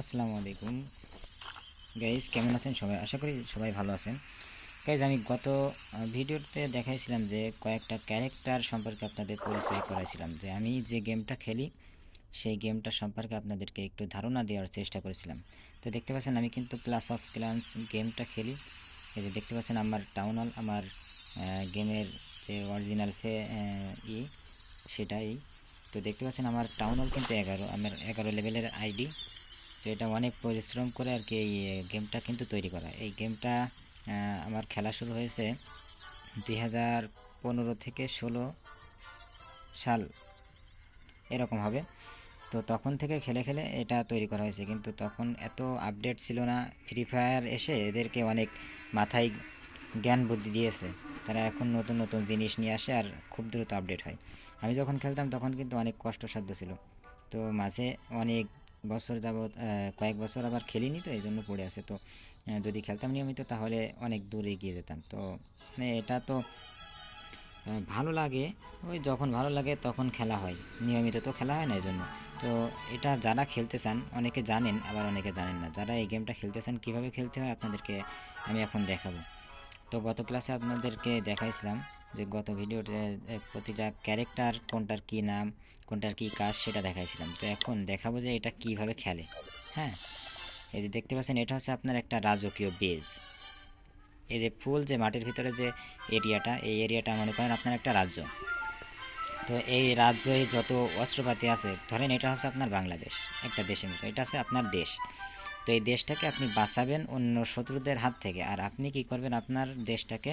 আসসালামু আলাইকুম। গাইজ কেমন আছেন? সবাই আশা করি সবাই ভালো আছেন। গাইজ আমি গত ভিডিওতে দেখাইছিলাম যে কয়েকটা ক্যারেক্টার সম্পর্কে আপনাদের পরিচয় করাইছিলাম। যে আমি যে গেমটা খেলি, সেই গেমটা সম্পর্কে আপনাদেরকে একটু ধারণা দেওয়ার চেষ্টা করেছিলাম। তো দেখতে পাচ্ছেন, আমি কিন্তু ক্লাস অফ ক্লান্স গেমটা খেলি। এই যে দেখতে পাচ্ছেন, আমার টাউন হল আমার গেমের যে অরিজিনাল ফে ই সেটাই তো দেখতে পাচ্ছেন, আমার টাউন হল কিন্তু এগারো, আমার এগারো লেভেলের আইডি তো এটা অনেক পরিশ্রম করে আর কি এই গেমটা কিন্তু তৈরি করা। এই গেমটা আমার খেলা শুরু হয়েছে দুই হাজার পনেরো থেকে ষোলো সাল, এরকম হবে। তো তখন থেকে খেলে খেলে এটা তৈরি করা হয়েছে। কিন্তু তখন এত আপডেট ছিল না ফ্রি ফায়ার এসে এদেরকে অনেক মাথায় জ্ঞান বুদ্ধি দিয়েছে। তারা এখন নতুন নতুন জিনিস নিয়ে আসে আর খুব দ্রুত আপডেট হয়। আমি যখন খেলতাম তখন কিন্তু অনেক কষ্টসাধ্য ছিল। তো মাঝে অনেক বছর যাবৎ কয়েক বছর আবার খেলিনি তো এই জন্য পড়ে আছে। তো যদি খেলতাম নিয়মিত তাহলে অনেক দূর এগিয়ে যেতাম। তো মানে এটা তো ভালো লাগে। ওই যখন ভালো লাগে তখন খেলা হয়। নিয়মিত তো খেলা হয় না এই জন্য তো, এটা যারা খেলতে চান, অনেকে জানেন, আবার অনেকে জানেন না। যারা এই গেমটা খেলতে চান, কীভাবে খেলতে হয় আপনাদেরকে আমি এখন দেখাবো। তো, গত ক্লাসে আপনাদেরকে দেখাইছিলাম যে গত ভিডিওতে প্রতিটা ক্যারেক্টার কোনটার কি নাম, কোনটার কি কাজ সেটা দেখাইছিলাম। তো এখন দেখাবো যে এটা কীভাবে খেলে হ্যাঁ? এই যে দেখতে পাচ্ছেন, এটা হচ্ছে আপনার একটা রাজকীয় বেজ এই যে ফুল যে মাটির ভিতরে যে এরিয়াটা এই এরিয়াটা মনে করেন আপনার একটা রাজ্য। তো এই রাজ্যে যত অস্ত্রপাতি আছে, ধরেন এটা হচ্ছে আপনার বাংলাদেশ, একটা দেশের মতো, এটা হচ্ছে আপনার দেশ। তো এই দেশটাকে আপনি বাঁচাবেন অন্য শত্রুদের হাত থেকে, আর আপনি কি করবেন, আপনার দেশটাকে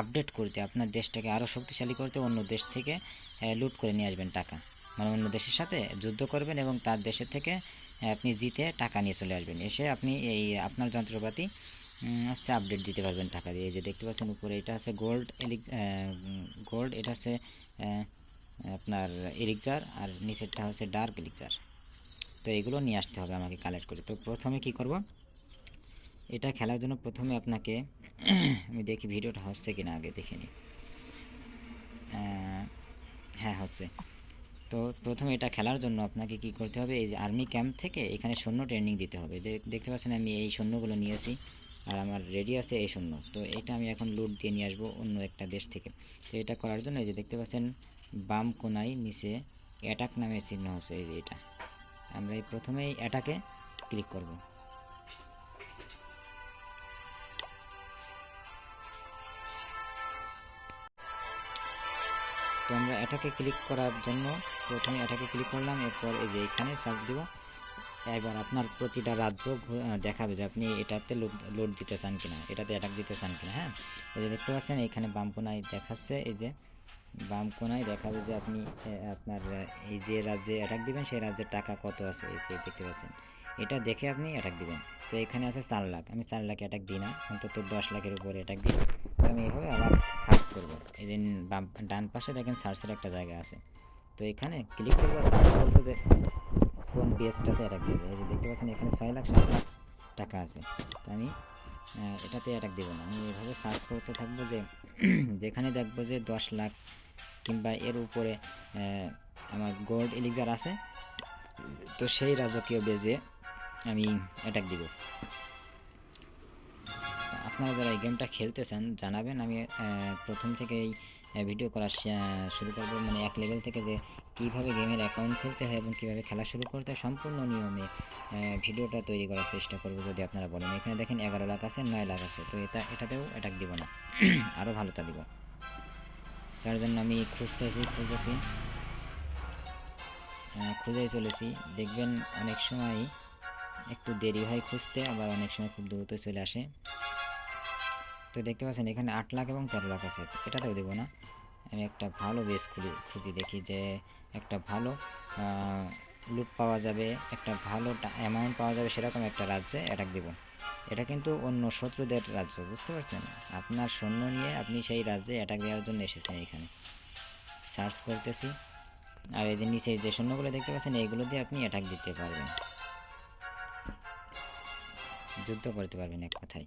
আপডেট করতে আপনার দেশটাকে আরও শক্তিশালী করতে অন্য দেশ থেকে লুট করে নিয়ে আসবেন টাকা। মানে অন্য দেশের সাথে যুদ্ধ করবেন এবং তার দেশের থেকে আপনি জিতে টাকা নিয়ে চলে আসবেন। এসে আপনি এই আপনার যন্ত্রপাতি হচ্ছে আপডেট দিতে পারবেন টাকা দিয়ে। যে দেখতে পাচ্ছেন উপরে এটা আছে গোল্ড এলিক গোল্ড এটা আছে আপনার এলিকজার আর নিচেরটা হচ্ছে ডার্ক এলিকজার তো এগুলো নিয়ে আসতে হবে আমাকে কালেক্ট করে। তো প্রথমে কি করব? এটা খেলার জন্য প্রথমে আপনাকে আমি দেখি ভিডিওটা হচ্ছে কিনা আগে দেখে নিই। হ্যাঁ হচ্ছে। তো প্রথমে এটা খেলার জন্য আপনাকে কি করতে হবে, এই যে আর্মি ক্যাম্প থেকে এখানে সৈন্য ট্রেনিং দিতে হবে। দেখতে পাচ্ছেন আমি এই সৈন্যগুলো নিয়েছি, আর আমার রেডি আছে এই সৈন্য তো এটা আমি এখন লুট দিয়ে নিয়ে আসব অন্য একটা দেশ থেকে। তো এটা করার জন্য এই যে দেখতে পাচ্ছেন বাম কোনায় নিচে অ্যাটাক নামে চিহ্ন আছে, এই যে এটা। আমরা এই প্রথমেই অ্যাটাকে ক্লিক করব। তো আমরা এটাকে ক্লিক করার জন্য প্রথমে এটাকে ক্লিক করলাম, এরপর এই যে এখানে সার্চ দিব। এবার আপনার প্রতিটা রাজ্য দেখাবে যে আপনি এটাতে লোড লোড দিতে চান কিনা, এটাতে অ্যাটাক দিতে চান কিনা হ্যাঁ? এই যে দেখতে পাচ্ছেন, এখানে বাম কোনায় দেখাচ্ছে, এই যে বাম কোনায় দেখাবে যে আপনি আপনার এই যে রাজ্যে অ্যাটাক দিবেন, সেই রাজ্যের টাকা কত আছে, এই যে দেখতে পাচ্ছেন। এটা দেখে আপনি অ্যাটাক দিবেন। তো এখানে আছে চার লাখ। আমি চার লাখ অ্যাটাক দিই না, অন্তত দশ লাখের উপরে অ্যাটাক দিই। তো আমি এভাবে আবার সার্চ করব। এই দিন ডান পাশে দেখেন সার্চের একটা জায়গা আছে। তো এখানে ক্লিক করব করব যে কোন বেসটাতে অ্যাটাক দেবে এই যে দেখতে পাচ্ছেন, এখানে ছয় লাখ, সাত লাখ টাকা আছে। তো আমি এটাতে অ্যাটাক দেবো না। আমি এভাবে সার্চ করতে থাকব যে, যেখানে দেখব যে দশ লাখ কিংবা এর উপরে আমার গোল্ড এলিজার আছে, তো সেই রাজকীয় বেজে আমি অ্যাটাক দিব। আপনারা যারা এই গেমটা খেলতেছেন, জানাবেন। আমি প্রথম থেকেই ভিডিও করা শুরু করব। মানে এক লেভেল থেকে যে কীভাবে গেমের অ্যাকাউন্ট খুলতে হয় এবং কীভাবে খেলা শুরু করতে হয়, সম্পূর্ণ নিয়মে ভিডিওটা তৈরি করার চেষ্টা করব যদি আপনারা বলেন। এখানে দেখেন এগারো লাখ আছে, নয় লাখ আছে। তো এটা, এটাতেও অ্যাটাক দিব না। আরও ভালোটা দিব। তার জন্য আমি খুঁজতেছি খুঁজেছি খুঁজেই চলেছি। দেখবেন অনেক সময় একটু দেরি হয় খুঁজতে, আবার অনেক সময় খুব দ্রুত চলে আসে। তো দেখতে পাচ্ছেন এখানে আট লাখ এবং তেরো লাখ আছে। এটাতেও দেবো না। আমি একটা ভালো বেস খুঁজি খুঁজি দেখি যে একটা ভালো লুট পাওয়া যাবে, একটা ভালো অ্যামাউন্ট পাওয়া যাবে সেরকম একটা রাজ্যে অ্যাটাক দেবো। এটা কিন্তু অন্য শত্রুদের রাজ্য, বুঝতে পারছেন? আপনার সৈন্য নিয়ে আপনি সেই রাজ্যে অ্যাটাক দেওয়ার জন্য এসেছেন এখানে। সার্চ করতেছি। আর এই যে নিচে যে সৈন্যগুলো দেখতে পাচ্ছেন এইগুলো দিয়ে আপনি অ্যাটাক দিতে পারবেন। যুদ্ধ করতে পারবেন এক কথায়।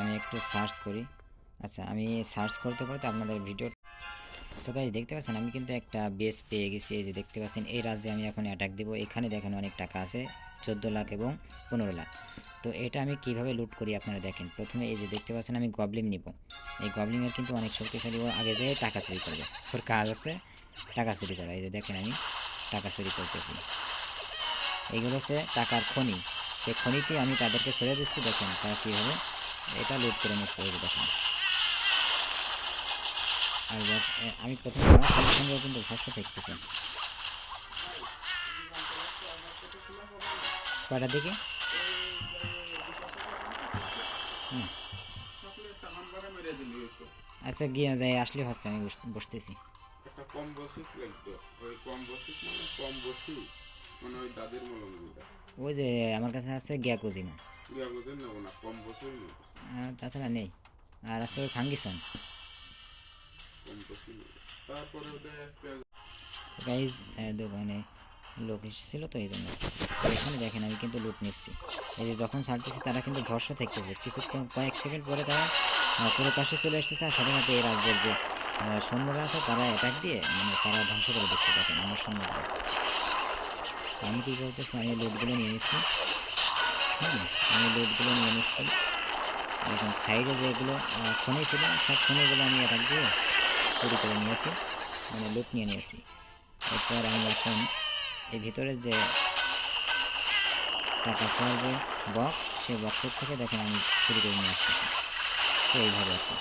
আমি একটু সার্চ করি। আচ্ছা আমি সার্চ করতে করতে আপনাদের ভিডিও তো গাইজ দেখতে পাচ্ছেন, আমি কিন্তু একটা বেস পেয়ে গেছি। এই যে দেখতে পাচ্ছেন, এই রাজ্যে আমি এখন অ্যাটাক দেবো। এখানে দেখেন অনেক টাকা আছে, চোদ্দ লাখ এবং পনেরো লাখ। তো এটা আমি কীভাবে লুট করি আপনারা দেখেন। প্রথমে এই যে দেখতে পাচ্ছেন, আমি গবলিম নিব। এই গবলিমের কিন্তু অনেক শক্তিশালী ও আগে যেয়ে টাকা চুরি করবে। ওর কাজ আছে, টাকা চুরি করা। এই যে দেখেন আমি টাকা চুরি করতেছি। এইগুলো হচ্ছে টাকার খনি। সেই খনিতে আমি তাদেরকে ছেড়ে দিচ্ছি। দেখেন তারা কীভাবে এটা লুট করে এই যে দেখেন। আর আমি প্রথমে আমার সঙ্গে কিন্তু ভরসা দেখতেছি কয়টার দিকে? আচ্ছা গিয়ে যাই আসলে হচ্ছে আমি বসতেছি। কম বসিক লাগতো ওই কম বসিক মানে কম মানে ওই দাদির মলম ওই যে আমার কাছে আছে গ্যাকোজিমা। আর তাছাড়া নেই। আর আছে ফাঙ্গিসন। গাইজ দোকানে লোক এসেছিল তো এই জন্য। এখানে দেখেন আমি কিন্তু লুট নিচ্ছি। এই যে যখন ছাড়তেছি তারা কিন্তু ভরসা থাকতেছে। কিছুক্ষণ কয়েক সেকেন্ড পরে তারা পুরো পাশে চলে আসতেছে আর সাথে সাথে এই রাজ্যের যে সৈন্যরা আছে তারা অ্যাটাক দিয়ে মানে তারা ধ্বংস করে দিচ্ছে। দেখেন আমার সৈন্যরা। আমি কী করতেছি? আমি লুটগুলো নিয়ে নিচ্ছি। হুম, আমি লুটগুলো নিয়ে নিচ্ছি। এখন সাইডে যেগুলো খনি ছিল, সব খনিগুলো আমি অ্যাটাক দিয়ে চুরি করে নিয়েছি মানে লুট নিয়ে নিয়েছি। এরপর আমি এখন এই ভিতরে যে টাকা খাওয়ার যে বক্স সেই বক্সের থেকে দেখেন আমি চুরি করে নিয়ে আসতেছি তো এইভাবে আর কি।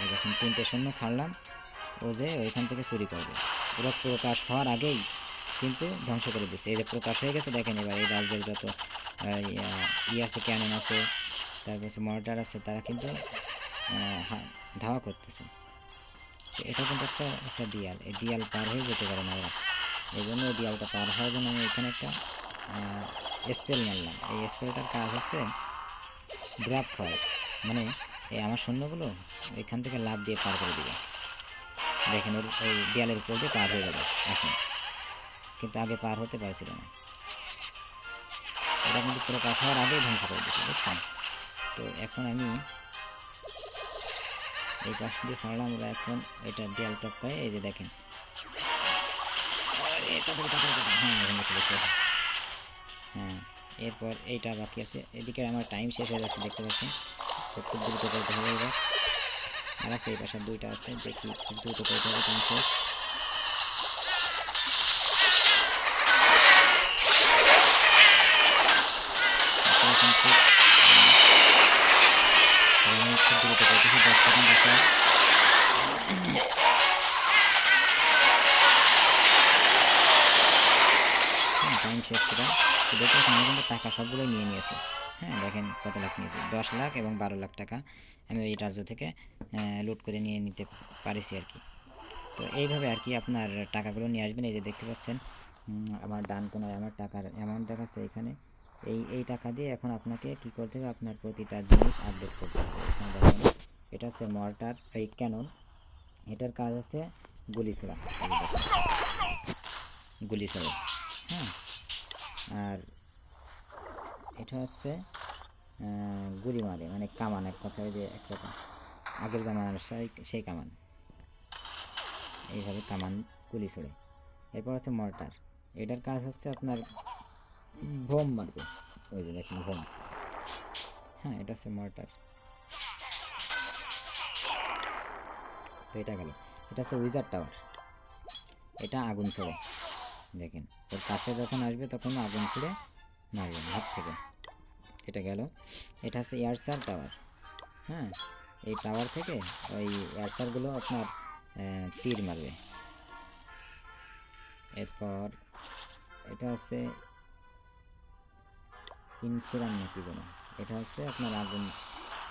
এই তিনটে শূন্য ছাড়লাম, ও যে ওইখান থেকে চুরি করবে। পুরো প্রকাশ হওয়ার আগেই কিন্তু ধ্বংস করে দিচ্ছে। এই যে প্রকাশ হয়ে গেছে, দেখেন এবার এই রাজ্যের যত ই আছে ক্যানন আছে তারপর মর্টার আছে, তারা কিন্তু ধাওয়া করতেছে। এটা কিন্তু একটা একটা দিয়াল। এই দিয়াল পার হয়ে যেতে পারে না ওরা। এই জন্য এই দিয়ালটা পার হওয়ার জন্য আমি এখানে একটা স্পেল মারলাম। এই স্পেলটার কাজ হচ্ছে ড্রাপ হয় মানে এই আমার সৈন্যগুলো এখান থেকে লাভ দিয়ে পার করে দিবে। দেখেন ওর, ওই দেয়ালের উপর দিয়ে পার হয়ে যাবে এখন কিন্তু আগে পার হতে পারছিল না। এটা কিন্তু পুরো কাজ হওয়ার আগেই ধ্বংস করে দিচ্ছে বুঝছেন? তো এখন আমি এই পাশ দিয়ে ছাড়লাম ওরা এখন এটা দেয়াল টপকায়, এই যে দেখেন। হ্যাঁ হ্যাঁ এরপর এইটা বাকি আছে। এদিকে আমার টাইম শেষ হয়ে যাচ্ছে, দেখতে পাচ্ছেন? তো খুব দ্রুত করতে হবে এবার। আর আছে এই পাশে দুইটা আছে, দেখি খুব দ্রুত করতে হবে টাইম শেষ। সেকেন্ড আছে টাইম শেষ করে দেখতে আমি কিন্তু টাকা সবগুলোই নিয়ে নিয়েছি হ্যাঁ দেখেন কত লাখ নিয়েছি দশ লাখ এবং বারো লাখ টাকা আমি এই রাজ্য থেকে লুট করে নিয়ে নিতে পারিছি আর কি তো এইভাবে আর কি আপনার টাকাগুলো নিয়ে আসবেন এই যে দেখতে পাচ্ছেন আমার ডান কোনায় আমার টাকার অ্যামাউন্ট দেখাচ্ছে এখানে এই এই টাকা দিয়ে এখন আপনাকে কি করতে হবে? আপনার প্রতিটা জিনিস আপডেট করতে হবে। এটা হচ্ছে মর্টার এই ক্যানন এটার কাজ হচ্ছে গুলি ছোড়া। গুলি ছোড়া হ্যাঁ? আর এটা হচ্ছে গুলি মারে মানে কামান, এক কথায় যে একরকম আগের জামানার সেই সেই কামান। এইভাবে কামান, গুলি ছোড়ে। এরপর হচ্ছে মর্টার এটার কাজ হচ্ছে আপনার ভোম মারবে। ওই যে দেখুন ভোম হ্যাঁ এটা হচ্ছে মর্টার তো এটা গেল। এটা হচ্ছে উইজার টাওয়ার এটা আগুন ছোড়ে। দেখেন, ওর কাছে যখন আসবে তখন আগুন ছুড়ে মারবেন হাত থেকে। এটা গেল। এটা হচ্ছে এয়ারসার টাওয়ার হ্যাঁ এই টাওয়ার থেকে ওই এয়ারসারগুলো আপনার তীর মারবে। এরপর, এটা হচ্ছে ইনসিরাম নাকি যেন। এটা হচ্ছে আপনার আগুন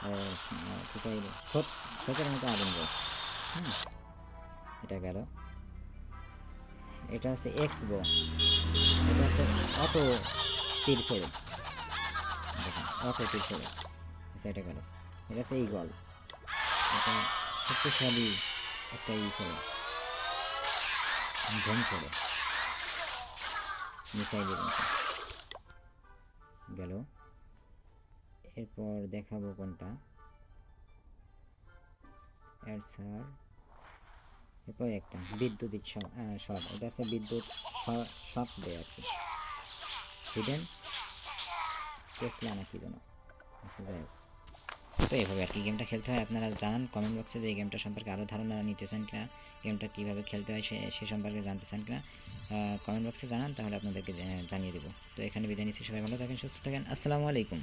আহ, কি কয় মতো আগুন যায় হ্যাঁ এটা গেল। এটা হচ্ছে এক্স বো এটা হচ্ছে অটো তীর দেখেন অটো তীর ছোড়ে আচ্ছা এটা গেল। এটা হচ্ছে এই গল এটা শক্তিশালী একটা ই ঘুম ছোড়ে মিসাইলের মতো গেল। এরপর দেখাবো কোনটা। অ্যাডসার এরপর একটা বিদ্যুৎ সব এটা আছে বিদ্যুৎ সব দেয় আর কি। হিডেন টেসলা নাকি যেন। আচ্ছা যাই হোক। তো এইভাবে আর কি গেমটা খেলতে হয়। আপনারা জানান কমেন্ট বক্সে যে এই গেমটা সম্পর্কে আরও ধারণা নিতে চান কিনা, গেমটা কীভাবে খেলতে হয় সে সে সম্পর্কে জানতে চান কিনা কমেন্ট বক্সে জানান, তাহলে আপনাদেরকে জানিয়ে দেবো। তো এখানে বিদায় নিচ্ছি, সবাই ভালো থাকেন, সুস্থ থাকেন, আসসালামু আলাইকুম।